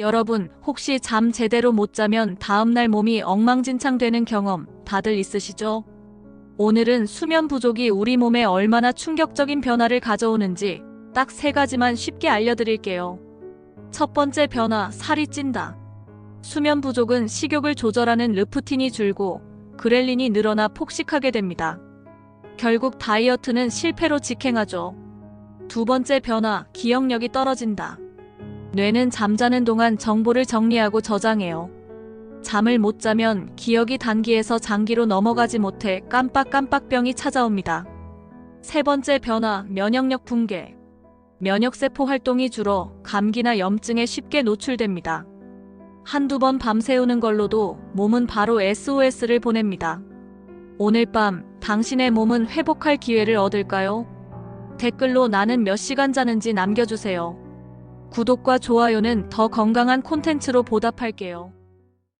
여러분, 혹시 잠 제대로 못 자면 다음날 몸이 엉망진창 되는 경험 다들 있으시죠? 오늘은 수면 부족이 우리 몸에 얼마나 충격적인 변화를 가져오는지 딱 세 가지만 쉽게 알려드릴게요. 첫 번째 변화, 살이 찐다. 수면 부족은 식욕을 조절하는 르프틴이 줄고 그렐린이 늘어나 폭식하게 됩니다. 결국 다이어트는 실패로 직행하죠. 두 번째 변화, 기억력이 떨어진다. 뇌는 잠자는 동안 정보를 정리하고 저장해요. 잠을 못 자면 기억이 단기에서 장기로 넘어가지 못해 깜빡깜빡병이 찾아옵니다. 세 번째 변화, 면역력 붕괴. 면역세포 활동이 줄어 감기나 염증에 쉽게 노출됩니다. 한두 번 밤새우는 걸로도 몸은 바로 SOS를 보냅니다. 오늘 밤 당신의 몸은 회복할 기회를 얻을까요? 댓글로 나는 몇 시간 자는지 남겨주세요. 구독과 좋아요는 더 건강한 콘텐츠로 보답할게요.